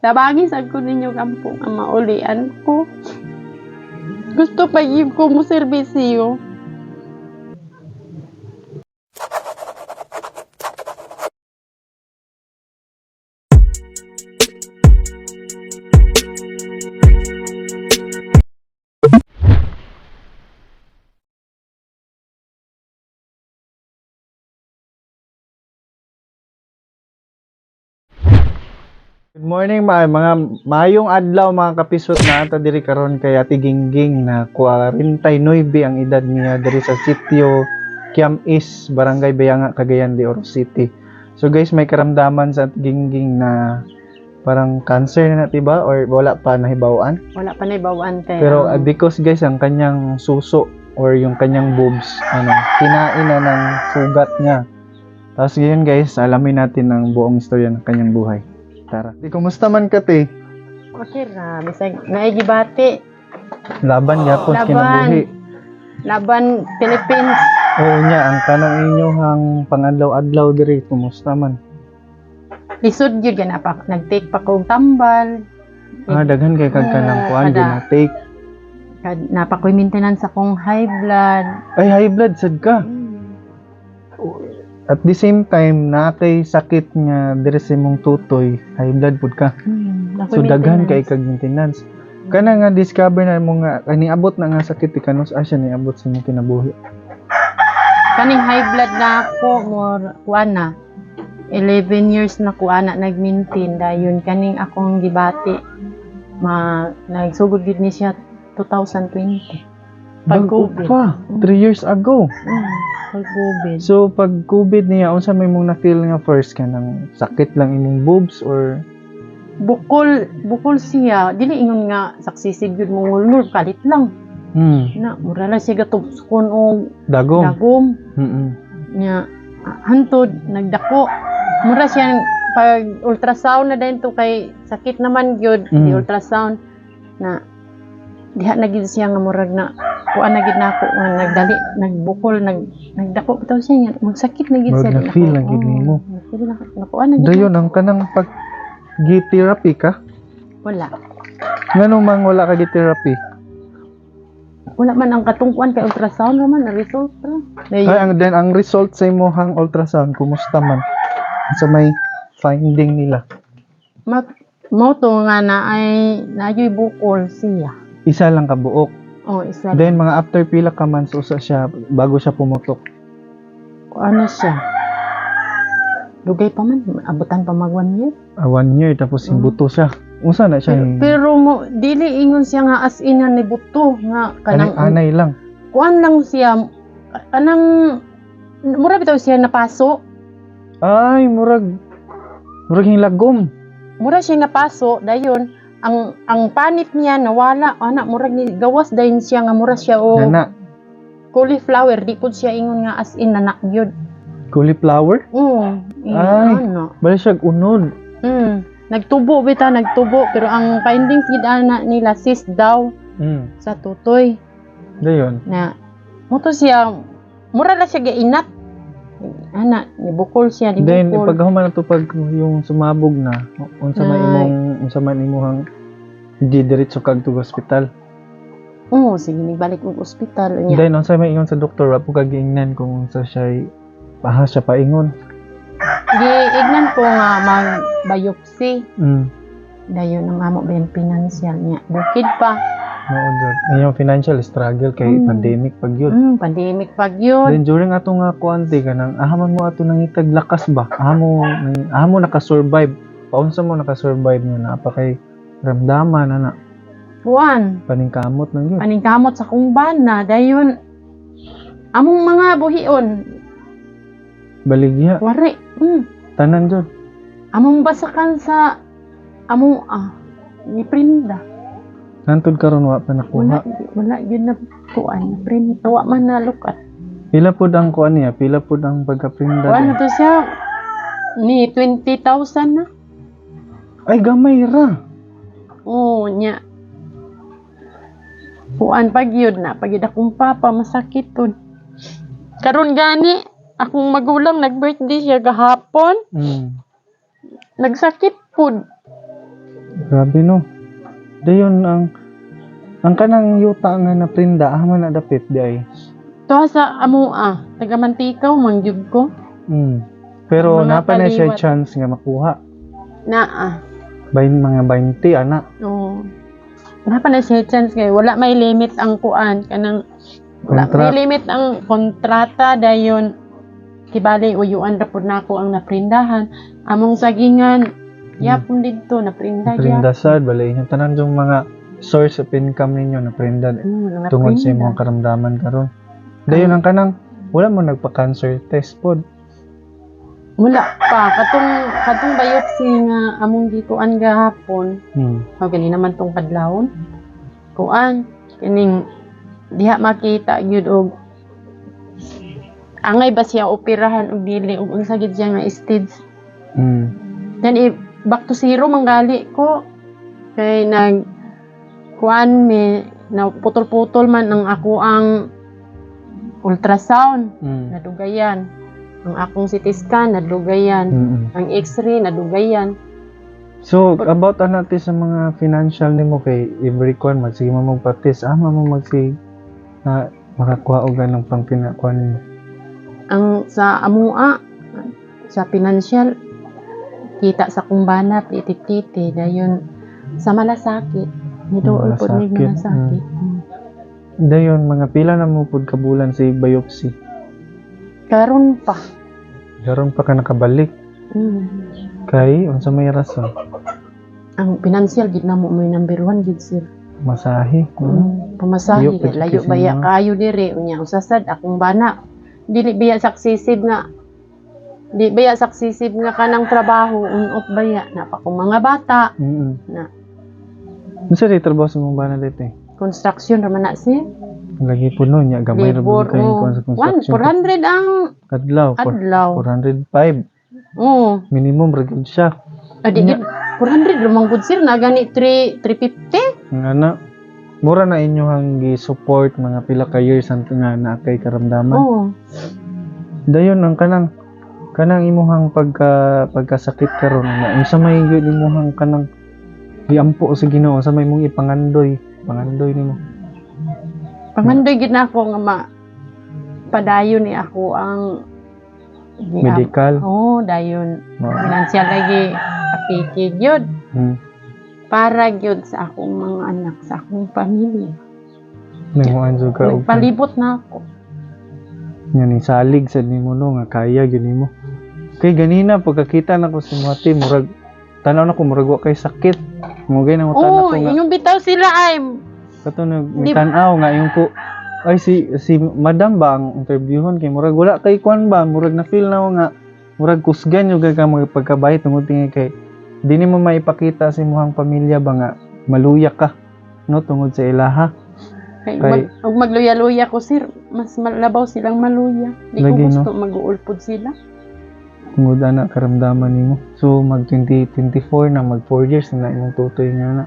Labagi sa ko ninyo kampong ang maulian ko. Gusto pa ko mo serbisyo. Good morning mga, mga mayong adlaw mga kapisot na ata diri karon kay Ate Gingging na 49 ang edad niya diri sa sitio Kiam East, Barangay Bayanga, Cagayan de Oro City. So guys, may karamdaman sa Ate Gingging na parang cancer na natiba or wala pa nahibawan. Wala pa na ibawaan kay Pero uh, because guys, ang kanyang suso or yung kanyang boobs, ano, kinain na ng sugat niya. Tapos ngayon guys, alamin natin ang buong istorya ng kanyang buhay. Tara. Di, kumusta man ka, te? Okay ra, bisag naigibati. Laban yapon Laban. kinabuhi. Laban Philippines. Oo niya, ang kanang inyohang pangadlaw-adlaw diri, kumusta man? Lisod gyud gana pa nag-take pa kog tambal. Ah, daghan kay kag kanang kuan kada. na take. Kad napakoy maintenance akong high blood. Ay, high blood sad ka. At the same time, na kay sakit nga diri sa imong tutoy, high blood pud ka. Hmm, So daghan kay kag maintenance. Kana nga discover na mo nga kani abot na nga sakit ti kanus asya ni abot sa imong kinabuhi. Kaning high blood na ako more kuan na. 11 years na ko ana nag-maintain dayon kaning akong gibati ma nagsugod gid ni siya 2020. Pag COVID. pa, 3 years ago. Mm, pag COVID. So pag COVID niya, unsa may mong na-feel nga first kanang sakit lang imong boobs or Bukol, bukol siya. Dili ingon nga saksisig yun mong ngulngul, kalit lang. hmm, Na, mura lang siya gatubskon o dagom. dagom. Mm-mm. Nya, hantod, nagdako. Mura siya, pag ultrasound na din to kay sakit naman yun, Mm. ultrasound, na diha na gid siya nga murag na kuan na gid na ako nga nagdali nagbukol nag nagdako bitaw siya nga magsakit na gid siya na-feel na gid nimo. Na nakuan na gid Dayon ang kanang pag therapy ka. wala Ngano mang wala ka therapy? wala man ang katungkuan kay ultrasound naman na result ra. Ay ang then ang result sa imong ultrasound kumusta man? Sa may finding nila. Ma mo to nga na ay nayoy bukol siya. Isa lang ka buok. Oh, isa Then mga after pila ka months usa siya bago siya pumutok. ano siya. Dugay pa man, abutan pa mag one year. Ah, one year tapos Mm. buto siya. Unsa na siya? Pero, yung- pero mo, dili ingon siya nga as in ni buto nga kanang anay, anay lang. kuan lang siya kanang mura bitaw siya napaso. Ay, murag murag hilagom. Mura siya napaso dayon ang ang panit niya nawala ana murag ni gawas dayon siya nga mura siya o Nana, cauliflower di pud siya ingon nga as in na gyud. cauliflower? Oo. eh, Ay. Ano. Bali siya unod. Mm. Nagtubo bita, nagtubo. Pero ang findings gid ana nila sis daw Mm. sa tutoy Dayon. na moto siya mura na siya gainat. Ana, nibukol siya, Then nibukol. pag human to pag yung sumabog na, unsa man imong unsa man imong di diretso kag to hospital. Oo, sige, nagbalik og ospital niya. Then unsa may ingon sa doktor, wa po kag giingnan kung unsa siya paha siya paingon. Giignan ko nga mag-biopsy. Mm. Dayon ang amo ba yung financial niya. Bukid pa. Mao jud. Ayong financial struggle kay Mm. pandemic pag yun. Mm, pandemic pag yun. Then during ato nga kuante kanang ahaman mo ato nang itag lakas ba? Ahamo nang ahamo naka-survive. Paunsa mo naka-survive nga na pa kay ramdaman ana Juan, paningkamot nang yun. paningkamot sa kumbana. Dayon, among mga buhion, Baligya wari. Mm. tanan jud. Among basakan sa among ah ni Prinda. Hantod karon wa pa Wala nakuha. wala yun na kuan. Prinda wa man na lukat. Pila pud ang kuan niya? Pila pud ang pagkaprinda? Kuan to siya ni 20,000 na. Ay gamay ra. Oo nya. Kuan pag yun na pag akong papa masakit pod. Karon gani akong magulang nag-birthday siya gahapon. Mm. Nagsakit pod. Grabe no. Dayon ang ang kanang yuta nga na prinda ahman na dapit di ay. To sa amo ah, taga mantikaw mangyud ko. Mm. Pero Ang mga napa na siya chance nga makuha. Na ah. Bain mga 20 ana. Oo. Wala pa na siya chance kay wala may limit ang kuan kanang wala Contract. may limit ang kontrata dayon kibali uyuan ra pud nako ang naprindahan among sagingan yapon didto naprinda Prinda sad balay yung tanan yung mga source of income ninyo na prinda Mm, tungod sa naprinda. imong karamdaman karon. Dayon ang kanang wala mo nagpa-cancer test pod. Wala pa katong katong biopsy nga among gikuan gahapon Hmm. o gani naman tong kadlawon kuan kining diha makita gyud og angay ba siya operahan og dili ug unsa gid siya nga stage Hmm. then i back to zero manggali ko kay nag kuan mi na putol-putol man ang ako ang ultrasound Hmm. nadugayan ang akong CT scan nadugayan Mm-mm. ang x-ray nadugayan So, about ano natin sa mga financial nimo kay every kwan magsige mo magpa-test, ah mo magsige na makakuha og ganong pang pinakuan nimo. ang sa amua sa financial kita sa kumbana titi-titi dayon sa malasakit nidool po ni Malasakit, malasakit Dayon mga pila na mo pud kabulan sa biopsy. karon pa Daron pa ka nakabalik mm. kay unsa may rason? ang financial gid na mo may number one gid sir Masahe. Mm. mm. pamasahe Layo baya kayo diri unya usasad akong bana dili biya successive nga di baya successive nga kanang trabaho unop baya na pa kong mga bata Mm. na Unsa di trabaho sa mong bana dito? construction raman na sir Lagi po no nya gamay ra labor pud kay oh. sa construction. 400 ang Kadlaw. por- adlaw 405 Oo. minimum ra gyud siya. Adi Nya. gid 400 lumang good sir na gani 3 350. Ang ana mura na inyohang gi-support mga pila ka years ang nga na kay karamdaman. Oo. Dayon ang kanang kanang imuhang pagka pagkasakit karon nga unsa may gyud imuhang kanang giampo sa Ginoo sa may mong ipangandoy, pangandoy nimo. Pangandoy gid na ako nga ma padayon ni ako ang Medical. Oo, dayon. Wow. Financial lagi apiki gyud Hmm. para gyud sa akong mga anak, sa akong pamilya. Nanguan ka Nagpalibot na ako. yan salig sa nimo no nga kaya gyud nimo. Kay ganina pagkakita nako si Mati murag tanaw na ko murag wa kay sakit. Mugay na mo Oo, ko nga yung bitaw sila ay kato nag Di- mitanaw nga yung ko ay si si madam ba ang interviewon kay murag wala kay kwan ba murag na feel na nga murag kusgan yung ka mga pagkabay tungod tingin kay di nimo maipakita sa imong pamilya ba nga maluya ka no tungod sa ilaha kay, Kay- mag, magluya-luya ko sir, mas malabaw silang maluya. Di ko Lagi, no? gusto mag-uulpod sila. Tungod ana karamdaman nimo so mag 2024 na mag 4 years na imong tutoy nga na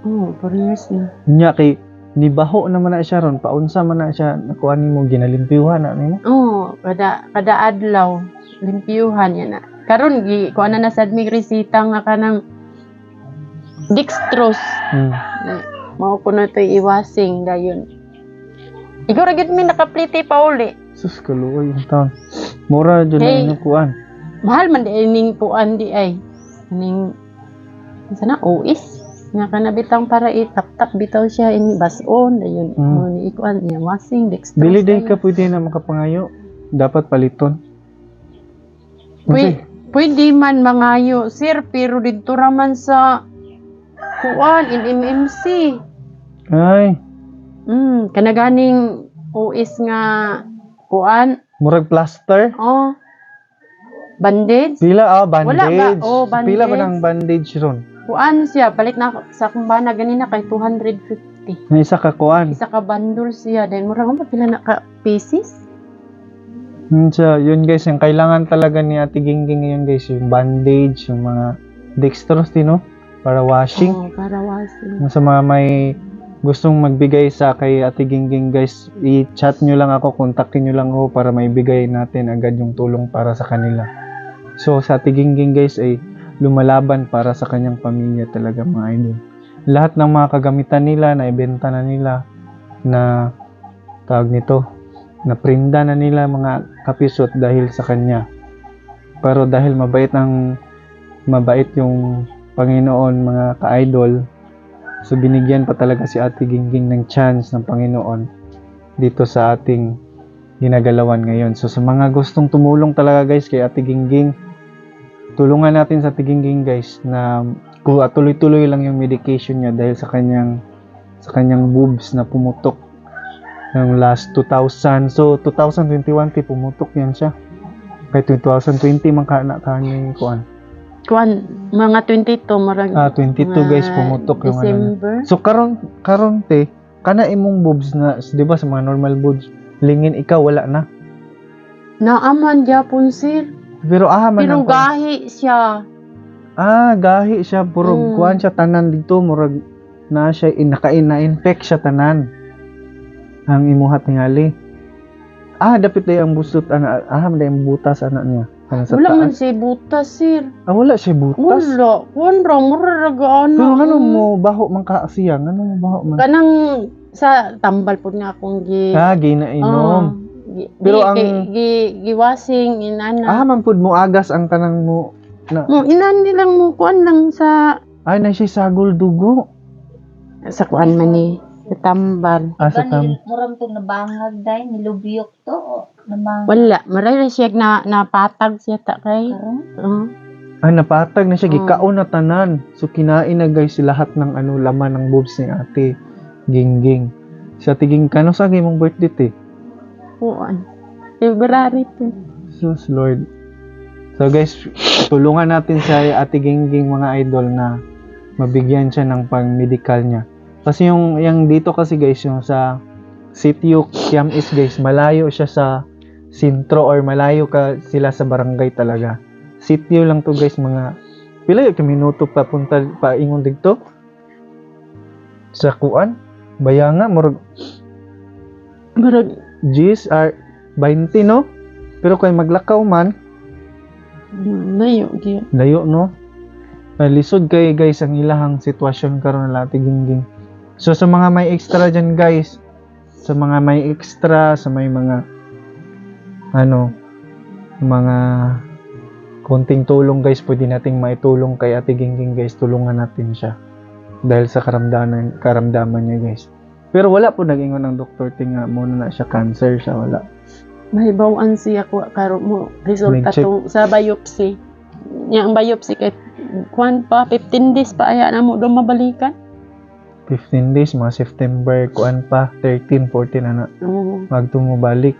Oo, 4 years na. nya kay nibaho naman na siya ron paunsa man na siya nakuha nimo ginalimpyuhan na nimo Oo, kada kada adlaw limpyuhan yan na. Karon gi ko na sad mig resita nga kanang dextrose. hmm. Mao ko na to'y iwasing dayon. Ra gid mi nakapliti pa uli. sus kaluoy taon mura jud Hey. na kuan Mahal man di ning puan di ay. Ning sana ois nga kana bitang para itap-tap bitaw siya ini bason dayon Mm. mo ni ikuan niya wasing dextrose. Dili day ka pwede na makapangayo. Dapat paliton. Pwede, pwede man mangayo, sir, pero dito raman sa kuan in MMC. Ay, Mm, kanaganing OS nga kuan, murag plaster. oh. Bandage. Pila ah bandage. Wala ba? Oh, Pila ba bandage. ng bandage ron? Kuan siya, balik na sa akong bana ganina kay 250. Na isa ka kuan. Isa ka bundle siya, then mura mo pila na ka pieces. Yun siya, yun guys, yung kailangan talaga ni Ate Gingging ngayon guys, yung bandage, yung mga dextrose din, no? Para washing. Oh, para washing. Sa mga may gustong magbigay sa kay Ate Gingging guys, i-chat nyo lang ako, kontakin nyo lang ako para may bigay natin agad yung tulong para sa kanila. So sa Ate Gingging guys ay lumalaban para sa kanyang pamilya talaga mga idol. Lahat ng mga kagamitan nila na ibenta na nila na tawag nito na prinda na nila mga kapisot dahil sa kanya. Pero dahil mabait ang mabait yung Panginoon mga ka-idol, so binigyan pa talaga si Ate Gingging ng chance ng Panginoon dito sa ating ginagalawan ngayon. So sa mga gustong tumulong talaga guys kay Ate Gingging, tulungan natin sa Ate Gingging guys na kung tuloy-tuloy lang yung medication niya dahil sa kanyang sa kanyang boobs na pumutok ng last 2000. So 2021 ti pumutok yan siya. Kay 2020 man ka na kanya kuan. Kuan, mga 22, marag, Ah 22 guys pumutok yung ano. December. So karon karon te kana imong boobs na 'di ba sa mga normal boobs lingin ikaw wala na. Naaman gyapon sir. Pero ah man Pero ang gahi siya. Ah gahi siya puro Mm. kuan siya tanan dito murag na siya in, naka na infect siya tanan. Ang imuha tingali. Ah dapat day ang busot ana ah day ang butas ana niya. Kana sa Wala man taas. siya butas sir. Ah wala siya butas. Wala. Kuan ra, muraraga ano. Pero ano mo baho man ka siya? Ano mo baho man? Kanang sa tambal po nga akong gi... Ah ginainom. Pero ang- gi- gi- giwasing inana. Ah man pud mo agas ang kanang mo na Mo inan nilang mo kuan lang sa ay na siya sagol dugo. sa kuan man ni sa tambal. Ah, sa tam. Murang to nabangag day, nilubyok to. O, namang Wala, maray na siya na napatag siya ta kay. karon. Uh, Ay, napatag na siya. Oh. Gikaon na tanan. So, kinain na guys lahat ng ano, laman ng boobs ni ate. Gingging. Sa tiging kano sa mong birthday te. Kuan. February to. Sus, Lord. So guys, tulungan natin sa ate Gingging mga idol na mabigyan siya ng pang-medical niya. Kasi yung, yung dito kasi guys, yung sa sitio Kiam is guys, malayo siya sa sintro or malayo ka sila sa barangay talaga. Sitio lang to guys, mga pila yung minuto pa punta pa ingon dito sa kuan bayanga murag Murag G's are 20 no? Pero kay maglakaw man layo gyud. layo no? Ay, lisod kay guys ang ilahang sitwasyon karon na lati gingging. So sa mga may extra dyan guys sa mga may extra sa may mga ano mga konting tulong guys pwede nating maitulong kay ate gingging guys. Tulungan natin siya dahil sa karamdaman karamdaman niya guys pero wala po nag-ingon ng doktor tinga muna na siya cancer siya wala Mahibawan siya ko karon mo resulta Nag-check. to sa biopsy. Nya ang biopsy kay kuan pa 15 days pa aya na mo do mabalikan. 15 days mga September kuan pa 13 14 ana Oo. magtumo balik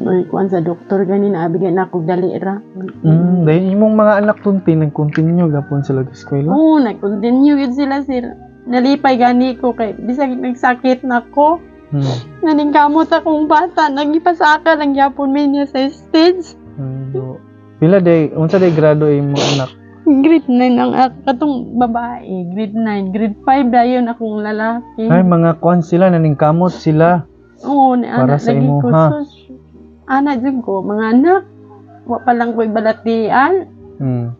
May kuan sa doktor gani na abigyan ako dali ra. Mm, dahil imong mga anak tunti nag-continue gapon sila sa eskwela. Oo, nag-continue yun sila sir. Nalipay gani ko kay bisag nagsakit na ko. Hmm. Naning kamot akong bata, nagipasaka lang yapon mi niya sa stage. Ando. Pila day, unsa day grado imong anak? Grade 9 ang ak- katong babae, grade 9, grade 5 dayon akong lalaki. Ay mga kuan sila naningkamot sila. Oo, ni Para anak sa lagi imo, ko. ha? sus. Anak jud ko, mga anak. Wa pa lang ko'y balatian. Hmm.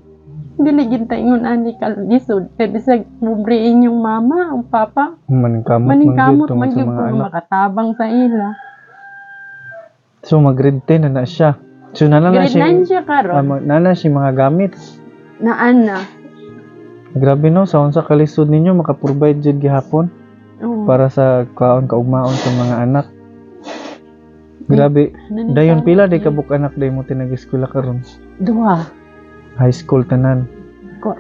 Dili ginta ingon ani kal lisod. Kay bisag pobre inyong mama, ang papa. Maningkamot Maningkamot man gyud mga anak. makatabang sa ila. So mag grade 10 na na siya. So nana na Grade siya. 9 siya ah, karon. mag- nana siya mga gamit. Na ana. Grabe no, sa unsa kalisod ninyo maka-provide jud gihapon Oo. para sa kaon kaugmaon sa mga anak. Grabe. Dayon pila day kabuk anak day mo tinag-eskwela karon. Duha. High school tanan. Ko.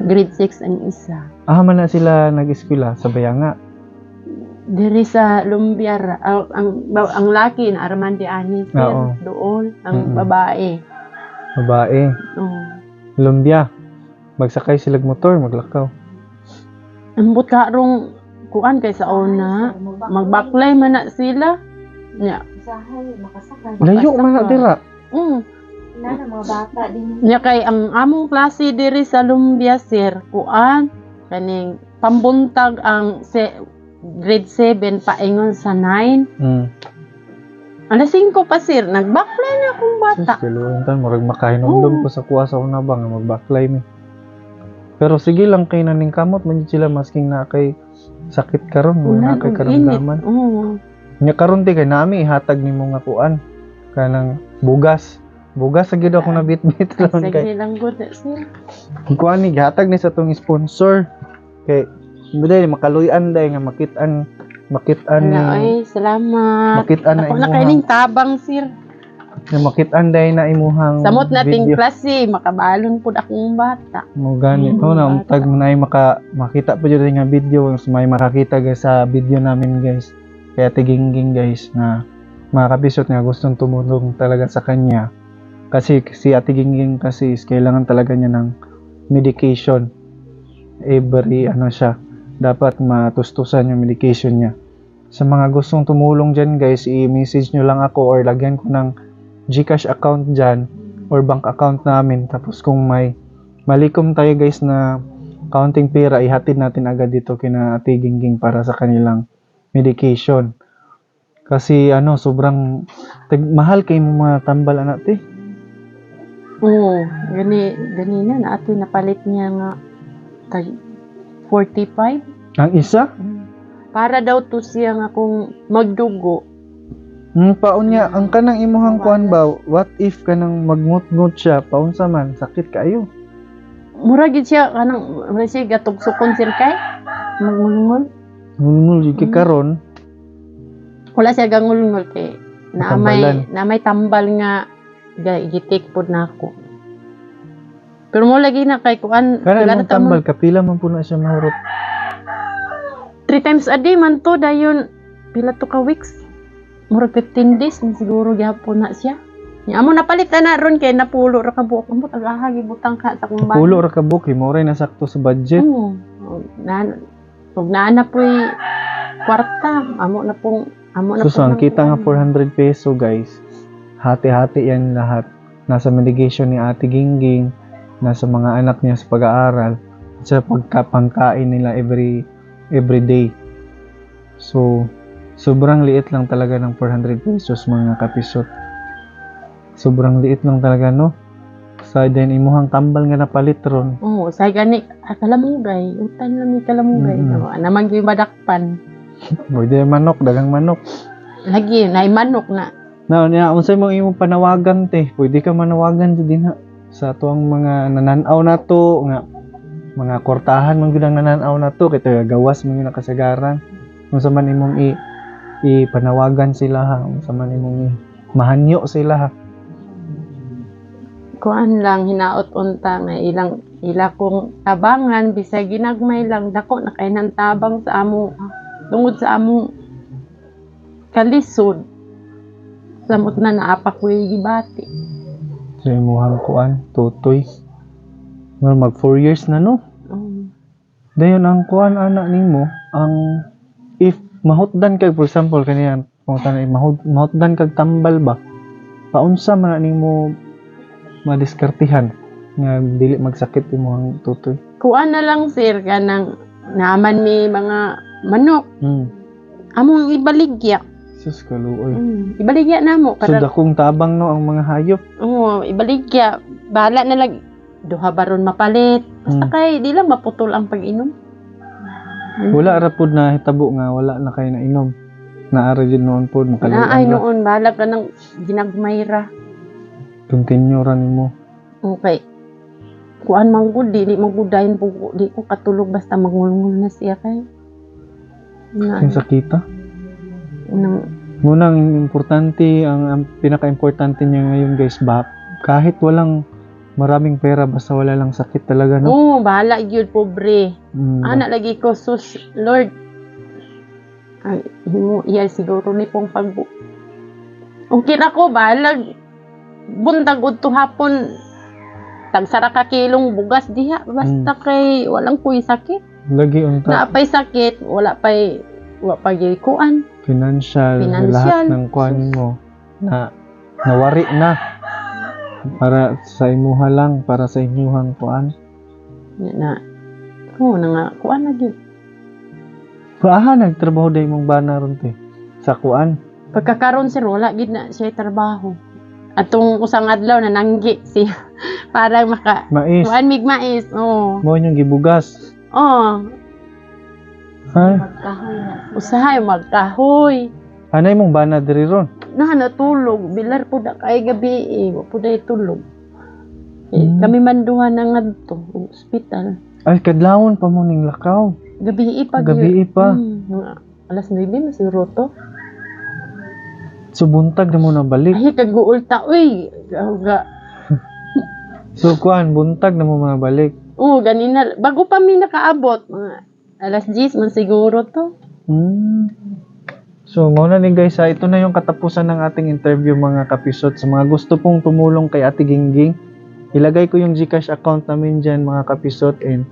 Grade 6 ang isa. Ah, man na sila nag-eskwela sa Bayanga. Diri sa Lumbiar, ang, ang, ang laki na Armando Ani, sir, Oo. doon. Ang Mm-mm. babae. Babae. Oo. Lumbia. Magsakay sila motor, maglakaw. Ambot ka rong kuan kay sa una, magbaklay man na sila. Nya. Layo man na dira. mm. Na na mga bata din. Nya kay ang among klase diri sa Lumbia sir, kuan kaning pambuntag ang se, grade 7 paingon sa 9. Mm. Alas 5 pa sir, nagbaklay na akong bata. Sus, kaluoy tan murag makahinumdum ko sa kuha sa una ba nga magbaklay mi. Pero sige lang kay naning kamot man sila masking na kay sakit karon mo na kay karamdaman. Oo. Nya karon di kay nami ihatag nimo nga kuan kanang bugas. Bugas sa gid ako na bit-bit ron kay. Sige lang good sir. Kuan ni gihatag ni sa tong sponsor kay Biday makaluyan day nga makit-an makit-an Wala, ay, salamat. makit-an na Ako na imuhang kaining tabang sir. nga makit-an day na imuhang Samot nating klase, makabalon pud akong bata. mo gani Mm, oh na untag mo na ay maka makita pa jud nga video mas may makakita guys sa video namin guys kaya tigingging guys na mga kapisot nga gustong tumulong talaga sa kanya kasi si Ate Gingging kasi is kailangan talaga niya ng medication. Every ano siya dapat matustusan yung medication niya. Sa mga gustong tumulong dyan guys i-message nyo lang ako or lagyan ko ng Gcash account dyan or bank account namin. Tapos kung may malikom tayo guys na counting pera ihatid natin agad dito kina Ate Gingging para sa kanilang medication. Kasi ano sobrang mahal kay mo mga tambal anak te Oo, gani gani na ato napalit niya nga tag 45. ang isa Para daw to siya nga kung magdugo. Hmm, paon niya, ang kanang imuhang kuan ba, what if kanang magngut-ngut siya, paun sa man, sakit kayo. Mura gid siya kanang mura siya gatugsukon sir kay magmulungol. Ngulngul yung Mm. karon, Wala siya gangulungol kay na Tambalan. may na may tambal nga ga gitik pod nako. Pero mo lagi na kay kuan pila imong na ta mo- tambal, kapila man po na siya mahurot. three times a day man to dayon pila to ka weeks. Mura 15 days ni siguro gyapon na siya. Nya amo napalit na ron kay napulo ra ka buok amot agaha gibutang ka sa kong Pulo ra ka book, mo rin nasakto sa budget. Oo. Na ug naa na po'y kwarta, amo na pong amo na ng- kita nga 400 peso guys, hati-hati yan lahat. Nasa medication ni Ate Gingging, nasa mga anak niya sa pag-aaral, at sa pagkapangkain nila every every day. So, sobrang liit lang talaga ng 400 pesos mga kapisot. Sobrang liit lang talaga, no? Sa din imuhang tambal nga napalit ron. Oo, sa gani kalamugay, utan lang ni kalamugay. Mm. Naman gyud madakpan. Pwede manok, dagang manok. Lagi na manok na. Na, na unsay mo imong panawagan te, pwede ka manawagan jud din ha sa tuang mga nananaw nato nga mga kortahan man gyud ang nananaw nato kay tayo gawas man ang kasagaran. Unsa man imong i ipanawagan sila ha, unsa man imong i mahanyo sila ha. Kuan lang hinaot unta nga ilang ila kong tabangan bisag ginagmay lang dako na kay tabang sa amo tungod sa among kalisod. Samot na naapa ko yung gibati. Sa imuhang kuan, tutoy. Well, mag 4 years na no. Oo. Dayon ang kuan anak nimo, ang if mahutdan kag for example kaniya kung tanay mahut, mahutdan kag tambal ba. Paunsa man nimo madiskartihan nga dili magsakit imong tutoy. Kuan na lang sir kanang naman mi mga manok. Hmm. Among ibaligya. Sus kaluoy. Mm, ibaligya na mo. So Para, dakong tabang no ang mga hayop. Oo, ibaligya. Bahala na lang. Duha baron mapalit. Basta Mm. kay, di lang maputol ang pag-inom. Mm. Wala ra pud na hitabo nga wala na kay nainom. Naara jud noon pud Na ay makaluan ra. noon, bahala ka ng ginagmayra. Continue ra nimo. Okay. Kuan man gud di, di magudayin po, di ko katulog basta magulungol na siya kay. Na, Sing sakita. Nang, Muna ang importante, ang, ang pinaka-importante niya ngayon guys, ba, kahit walang maraming pera, basta wala lang sakit talaga, no? Oo, bahala yun, pobre. Mm, Ana lagi ko sus Lord. Ay, himo iya siguro ni pong pag Okay na ko balag buntag udto hapon tagsara ka kilong bugas diha basta kay walang kuy sakit. lagi unta, Naapay sakit, wala pay wa pa gyud kuan. Financial, Financial. lahat ng kuan mo, na, nawari na. Para sa imuha lang, para sa imuhang kuan. Na, na oh, na nga kuan na gyud. Paaha, nagtrabaho day mong bana ron te. Sa kuan, Pagkakaroon sir, wala gid na siya trabaho. Atong usang adlaw na nanggi siya para maka Mais. kuan mig mais. Oh. Mo yung gibugas. Oh, Ha? Magkahoy na. usahay magkahoy. Anay mong bana diri ron? Na natulog, bilar po na kay gabi eh, wa po na tulog. Eh, Hmm. Kami manduhan na ngadto, ospital. Ay, kadlawon pa mo ning lakaw. Gabi pa. Gabi pa. Hmm, alas 9 na siguro to. So, buntag na mo na balik. Ay, kaguol ta, uy. Ga, So, kuan, buntag na mo na balik. oh, ganina. Bago pa mi nakaabot, mga alas 10 man siguro to. Hmm. So, muna ni guys, ha, ito na yung katapusan ng ating interview mga kapisot. Sa mga gusto pong tumulong kay Ate Gingging, ilagay ko yung Gcash account namin dyan mga kapisot and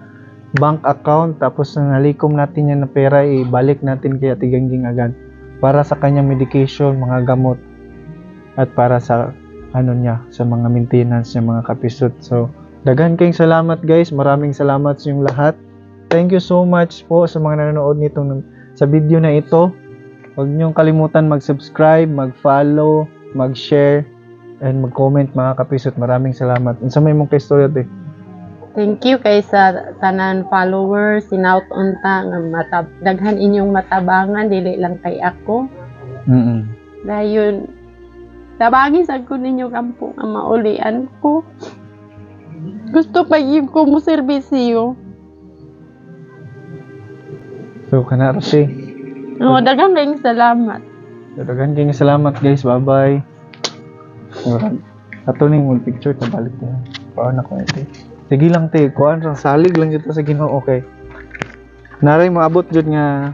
bank account. Tapos na nalikom natin yan na pera, ibalik natin kay Ate Gingging agad. Para sa kanyang medication, mga gamot. At para sa ano niya, sa mga maintenance niya mga kapisot. So, daghan kayong salamat guys. Maraming salamat sa inyong lahat. Thank you so much po sa mga nanonood nitong sa video na ito. Huwag niyong kalimutan mag-subscribe, mag-follow, mag-share, and mag-comment mga kapisot. Maraming salamat. Unsa may mong kaistorya te? Thank you kay sa tanan followers, sinout unta nga matab daghan inyong matabangan dili lang kay ako. Mm Dayon tabangin sa ko ninyo kampo nga maulian ko. Gusto pa ko mo serbisyo. So, kana Rasi. Oh, daghang kayong salamat. Daghan kayong salamat guys. Bye-bye. Ato ning mo picture ta balik na. Paano ko ito? Sige lang te, kuan ra salig lang dito sa Ginoo okay. Naray moabot jud nga